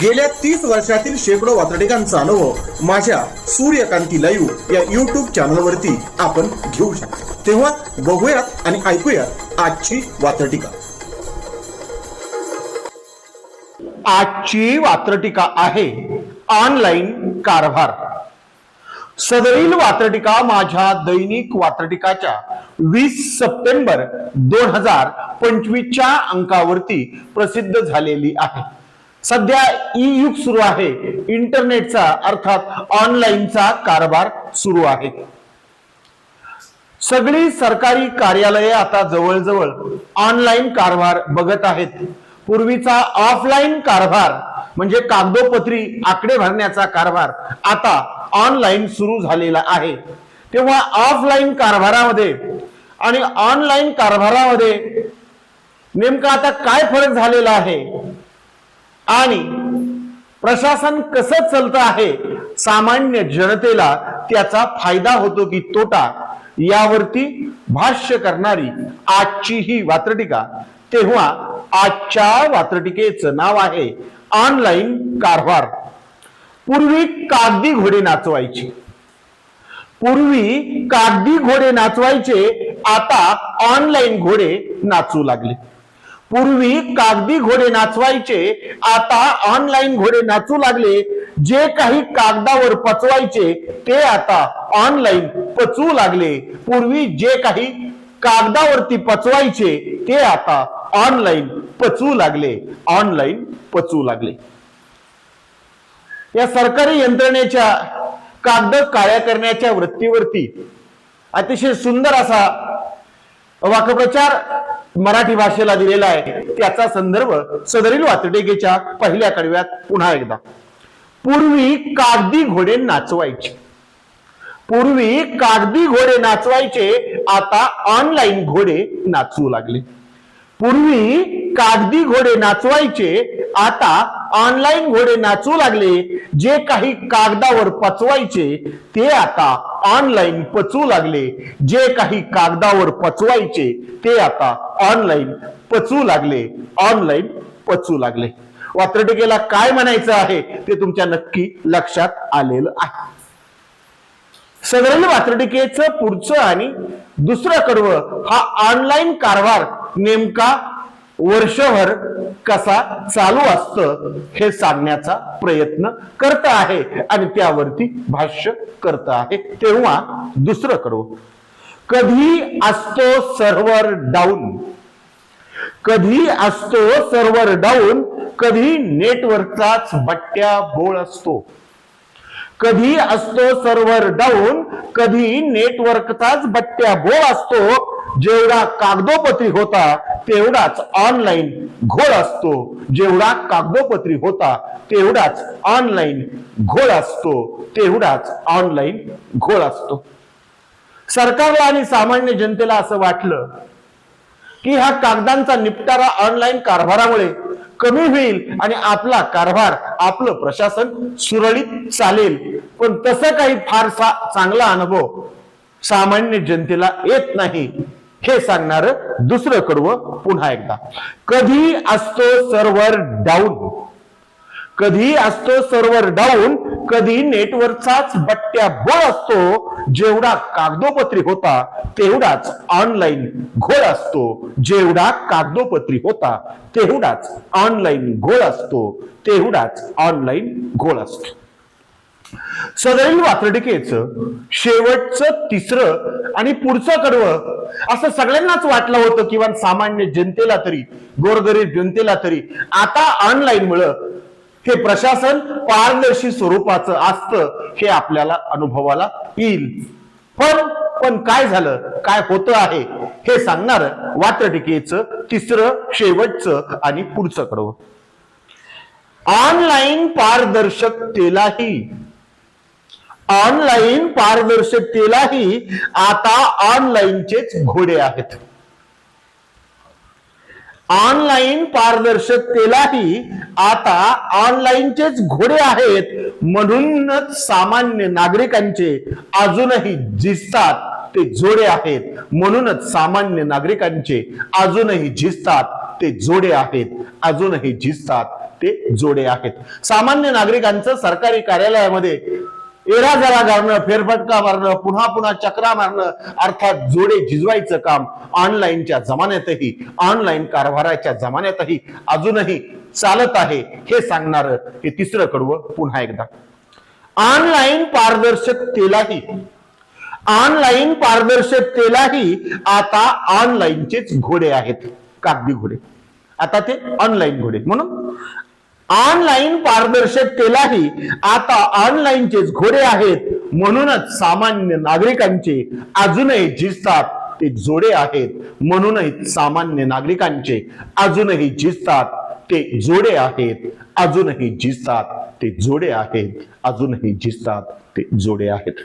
गेल्या तीस वर्षातील शेकडो वातडिकांचा अनुभव माझ्या सूर्यकांती लाईव्ह या युट्यूब चॅनलवरती आपण घेऊ शकतो. तेव्हा बघूयात आणि ऐकूयात आजची वातटिका आजची वात्रटिका आहे ऑनलाईन कारभार. सदरील वात्रटिका माझ्या दैनिक वात्रटिकाच्या वीस सप्टेंबर दोन हजार पंचवीसच्या अंकावरती प्रसिद्ध झालेली आहे. सध्या ई युग सुरू आहे. इंटरनेटचा अर्थात ऑनलाईनचा कारभार सुरू आहे. सगळी सरकारी कार्यालये आता जवळजवळ ऑनलाईन कारभार बघत आहेत. पूर्वीचा ऑफलाईन कारभार म्हणजे कागदोपत्री आकडे भरण्याचा कारभार आता ऑनलाईन सुरू झालेला आहे. तेव्हा ऑफलाईन कारभारामध्ये आणि ऑनलाईन कारभारामध्ये नेमका आता काय फरक झालेला आहे? आणि प्रशासन कसं चालतं आहे सामान्य जनतेला त्याचा फायदा होतो की तोटा यावरती भाष्य करणारी आजची ही वात्रटिका. तेव्हा आजच्या वात्रटिकेचं नाव आहे ऑनलाईन कारभार. पूर्वी कागदी घोडे नाचवायचे. पूर्वी कागदी घोडे नाचवायचे आता ऑनलाईन घोडे नाचू लागले. पूर्वी कागदी घोडे नाचवायचे आता ऑनलाईन घोडे नाचू लागले. जे काही कागदावर पचवायचे ते आता ऑनलाईन पचवू लागले. पूर्वी जे काही कागदावरती पचवायचे ते आता ऑनलाईन पचवू लागले. ऑनलाईन पचवू लागले. या सरकारी यंत्रणेच्या कागद काळ्या करण्याच्या वृत्तीवरती अतिशय सुंदर असा वाक्प्रचार मराठी भाषेला दिलेला आहे. त्याचा संदर्भ सदरील वातडेगेच्या पहिल्या कडव्यात पुन्हा एकदा. पूर्वी कागदी घोडे नाचवायचे. पूर्वी कागदी घोडे नाचवायचे आता ऑनलाईन घोडे नाचवू लागले. पूर्वी कागदी घोडे नाचवायचे आता ऑनलाईन घोडे नाचू लागले. जे काही कागदावर पचवायचे ते आता ऑनलाईन पचवू लागले. जे काही कागदावर पचवायचे ते आता ऑनलाईन पचवू लागले. ऑनलाईन पचवू लागले. वात्रटिकेला काय म्हणायचं आहे ते तुमच्या नक्की लक्षात आलेलं आहे. सदरील वात्रटिकेचं पुढचं आणि दुसरं कडवं हा ऑनलाईन कारभार नेमका वर्षभर कसा चालू असतं हे सांगण्याचा प्रयत्न करत आहे आणि त्यावरती भाष्य करत आहे. तेव्हा दुसरं करू. कधी असतो सर्व्हर डाऊन? कधी असतो सर्व्हर डाऊन? कधी नेटवर्कचाच बट्ट्या बोळ असतो. कधी असतो सर्व्हर डाऊन? कधी नेटवर्कचाच बट्ट्या बोळ असतो? जेवढा कागदोपत्री होता तेवढाच ऑनलाईन घोळ असतो. जेवढा कागदोपत्री होता तेवढाच ऑनलाईन घोळ असतो. तेवढाच ऑनलाईन घोळ असतो. सरकारला आणि सामान्य जनतेला असं वाटलं की ह्या कागदांचा निपटारा ऑनलाईन कारभारामुळे कमी होईल आणि आपला कारभार आपलं प्रशासन सुरळीत चालेल. पण तसं काही फारसा चांगला अनुभव सामान्य जनतेला येत नाही. हे सांगणार दुसरं कडवं पुन्हा एकदा. कधी असतो सर्व्हर डाऊन कधी असतो सर्व्हर डाऊन कधी नेटवर्कचाच बट्ट्या बोळ असतो जेवढा कागदोपत्री होता तेवढाच ऑनलाईन घोळ असतो. जेवढा कागदोपत्री होता तेवढाच ऑनलाईन घोळ असतो. तेवढाच ऑनलाईन घोळ असतो. सदरील वात्रटिकेचं शेवटचं तिसरं आणि पुढचं कडवं असं सगळ्यांनाच वाटलं होतं किंवा सामान्य जनतेला तरी गोरगरीब जनतेला तरी आता ऑनलाईन मुळे हे प्रशासन पारदर्शी स्वरूपाचं असतं हे आपल्याला अनुभवाला येईल. पण पण काय झालं? काय होतं आहे? हे सांगणार वात्रटिकेचं तिसरं शेवटचं आणि पुढचं कडवं. ऑनलाईन पारदर्शकतेलाही ऑनलाईन पारदर्शकतेलाही आता ऑनलाईनचेच घोडे आहेत. ऑनलाईन पारदर्शकतेलाही आता ऑनलाईनचेच घोडे आहेत. म्हणूनच सामान्य नागरिकांचे अजूनही झिजतात ते जोडे आहेत. म्हणूनच सामान्य नागरिकांचे अजूनही झिजतात ते जोडे आहेत. अजूनही झिजतात ते जोडे आहेत. सामान्य नागरिकांचं सरकारी कार्यालयामध्ये एरा जरा घालणं फेरफटका मारणं पुन्हा पुन्हा चक्रा मारणं अर्थात जोडे झिजवायचं काम ऑनलाईनच्या जमान्यातही ऑनलाईन कारभाराच्या जमान्यातही अजूनही चालत आहे. हे सांगणार हे तिसरं कडवं पुन्हा एकदा. ऑनलाईन पारदर्शकतेलाही ऑनलाईन पारदर्शकतेलाही आता ऑनलाईनचेच घोडे आहेत. कागदी घोडे. आता ते ऑनलाईन घोडे. म्हणून ऑनलाईन पारदर्शकतेलाही आता ऑनलाईनचेच घोडे आहेत. म्हणूनच सामान्य नागरिकांचे अजूनही झिजतात ते जोडे आहेत. म्हणूनही सामान्य नागरिकांचे अजूनही झिजतात ते जोडे आहेत. अजूनही झिजतात ते जोडे आहेत. अजूनही झिजतात ते जोडे आहेत.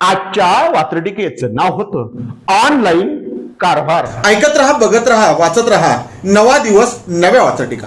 आजच्या वात्रटिकेचं नाव होतं ऑनलाईन कारभार. ऐकत रहा बघत रहा वाचत रहा. नवा दिवस नव्या वात्रटिका.